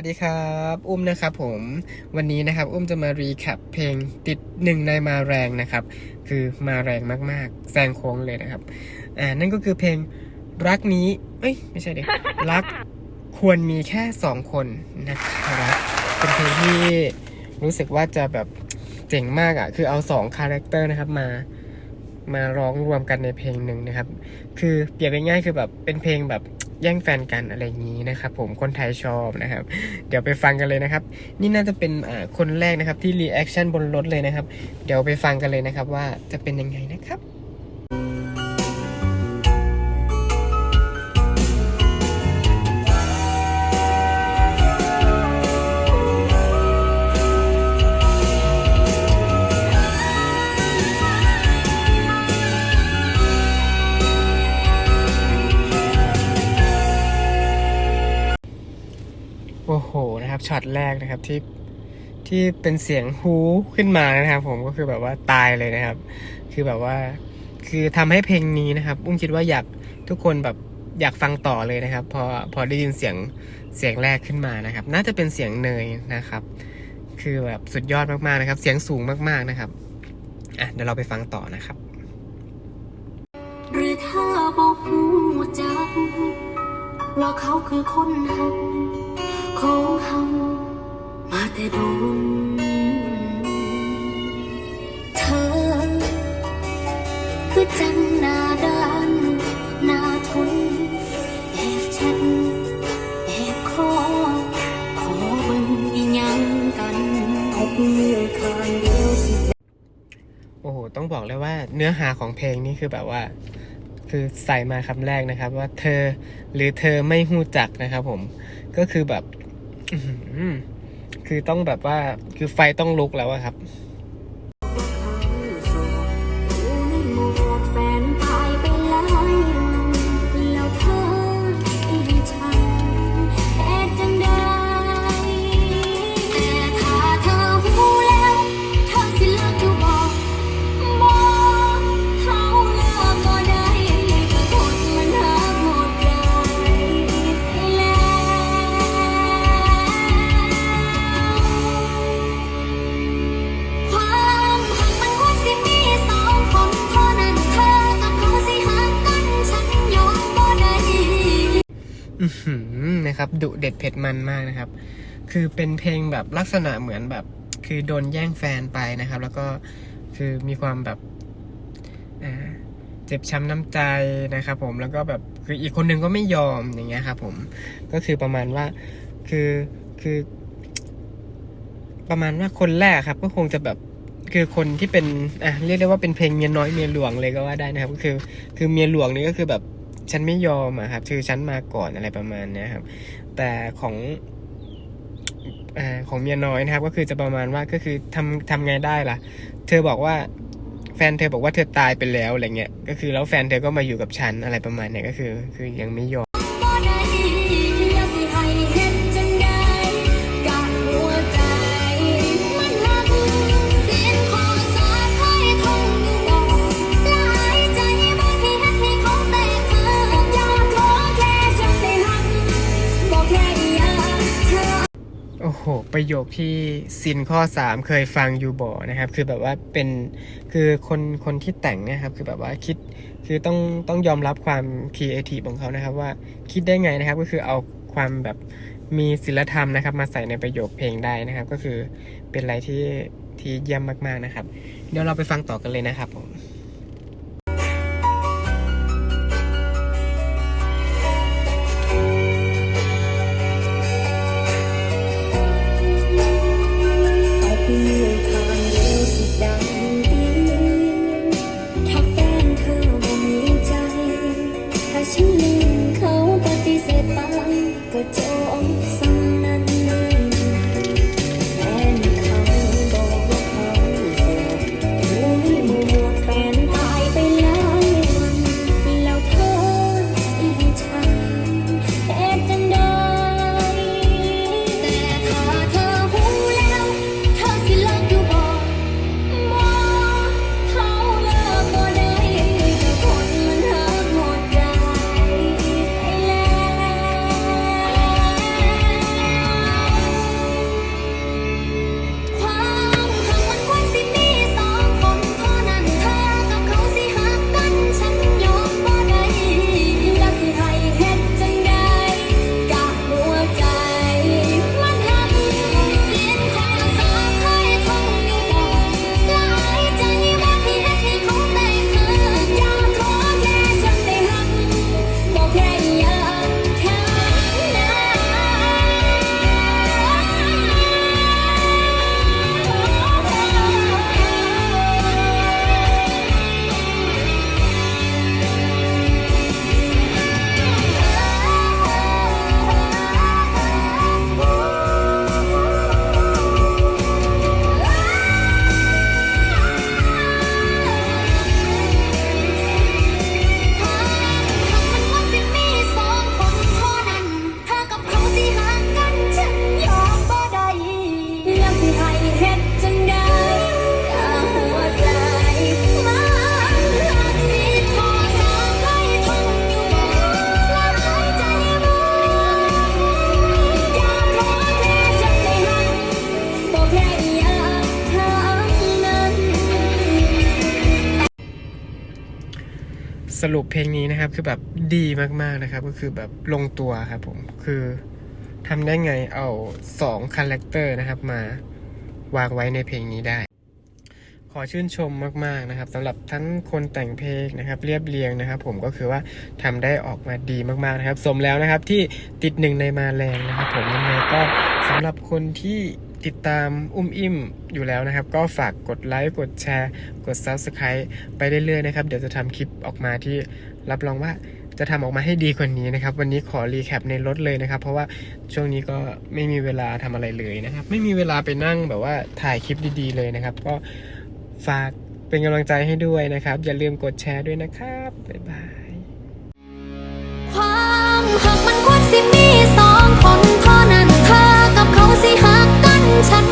วัสดีครับ อุ้มนะครับผมวันนี้นะครับ อุ้มจะมารีแคปเพลงติดหนึ่งในมาแรงนะครับ คือมาแรงมากๆแซงโค้งเลยนะครับ อ่านั่นก็คือเพลงรักนี้ เอ้ยไม่ใช่เดิรักควรมีแค่สองคนนะครับเป็นเพลงที่รู้สึกว่าจะแบบเจ๋งมากอะ คือเอาสองคาแรคเตอร์นะครับมามาร้องรวมกันในเพลงหนึ่งนะครับ คือเปรียบง่ายๆคือแบบเป็นเพลงแบบ แย่งแฟนกันอะไรอย่างนี้นะครับผมคนไทยชอบนะครับ เดี๋ยวไปฟังกันเลยนะครับ นี่น่าจะเป็นคนแรกนะครับที่รีแอคชั่นบนรถเลยนะครับ เดี๋ยวไปฟังกันเลยนะครับว่าจะเป็นยังไงนะครับ อ้โหนะครับช็อตแรกนะครับที่ที่เป็นเสียงฮูขึ้นมานะครับ ผมก็คือแบบว่าตายเลยนะครับ คือแบบว่า คือทำให้เพลงนี้นะครับ อุ้มคิดว่าอยากทุกคนแบบอยากฟังต่อเลยนะครับ พอพอได้ยินเสียงเสียงแรกขึ้นมานะครับ น่าจะเป็นเสียงเนยนะครับ คือแบบสุดยอดมากๆนะครับ เสียงสูงมากๆนะครับอะเดี๋ยวเราไปฟังต่อนะครับหรือถ้าบอกหูจักว่าเขาคือคนหัก ของเฮามาแต่โดนเธอ คือจังหน้าด้านหน้าทนแอบแชทแอบขอ ขอเบิ่งอีหยังกันทบมือข้างเดียวสิ โอ้โห ต้องบอกเลยว่าเนื้อหาของเพลงนี่คือแบบว่า คือใส่มาคำแรกนะครับ ว่าเธอหรือเธอไม่หู้จักนะครับผม ก็คือแบบ คือต้องแบบว่าคือไฟต้องลุกแล้วครับ ดุเด็ดเผ็ดมันมากนะครับ คือเป็นเพลงแบบลักษณะเหมือนแบบ คือโดนแย่งแฟนไปนะครับ แล้วก็คือมีความแบบเจ็บช้ำน้ำใจนะครับ ผมแล้วก็แบบคืออีกคนนึงก็ไม่ยอมอย่างเงี้ยครับผมก็คือประมาณว่าคือคือ ประมาณว่าคนแรกครับ ก็คงจะแบบคือคนที่เป็นอะเรียกได้ว่าเป็นเพลงเมียน้อยเมียหลวงเลยก็ว่าได้นะครับ ก็คือ คือเมียหลวงนี่ก็คือแบบ ฉันไม่ยอมอะครับคือฉันมาก่อนอะไรประมาณเนี้ยครับ แต่ของอของเมียน้อยนะครับ ก็คือจะประมาณว่าก็คือทำทำไงได้ล่ะ เธอบอกว่าแฟนเธอบอกว่าเธอตายไปแล้วอะไรเงี้ยก็คือแล้วแฟนเธอก็มาอยู่กับฉันอะไรประมาณเนี้ยก็คือ คือยังไม่ยอม ประโยคที่ซินข้อ 3 เคยฟังอยู่บ่นะครับ คือแบบว่าเป็นคือคนคนที่แต่งนะครับ คือแบบว่าคิดคือต้องต้องยอมรับความครีเอทีฟของเขานะครับ ว่าคิดได้ไงนะครับ ก็คือเอาความแบบมีศิลธรรมนะครับ มาใส่ในประโยคเพลงได้นะครับ ก็คือเป็นอะไรที่ที่เยี่ยมมากๆนะครับ เดี๋ยวเราไปฟังต่อกันเลยนะครับผม สรุปเพลงนี้นะครับคือแบบดีมากๆนะครับ ก็คือแบบลงตัวครับผมคือทำได้ไงเอาสองคาแรคเตอร์นะครับ มาวางไว้ในเพลงนี้ได้ ขอชื่นชมมากๆนะครับสำหรับทั้งคนแต่งเพลงนะครับ เรียบเรียงนะครับ ผมก็คือว่าทำได้ออกมาดีมากๆนะครับ สมแล้วนะครับที่ติดหนึ่งในมาแรงนะครับ ผมยังไงก็สำหรับคนที่ ติดตามอุ้มอิ่มอยู่แล้วนะครับ ก็ฝากกดไลค์กดแชร์ กด Subscribe ไปเรื่อยๆนะครับ เดี๋ยวจะทำคลิปออกมาที่รับรองว่าจะทำออกมาให้ดีกว่านี้นะครับ วันนี้ขอรีแคปในรถเลยนะครับ เพราะว่าช่วงนี้ก็ไม่มีเวลาทำอะไรเลยนะครับ ไม่มีเวลาไปนั่งแบบว่าถ่ายคลิปดีๆเลยนะครับ ก็ฝากเป็นกำลังใจให้ด้วยนะครับ อย่าลืมกดแชร์ด้วยนะครับบ๊ายบาย 혼자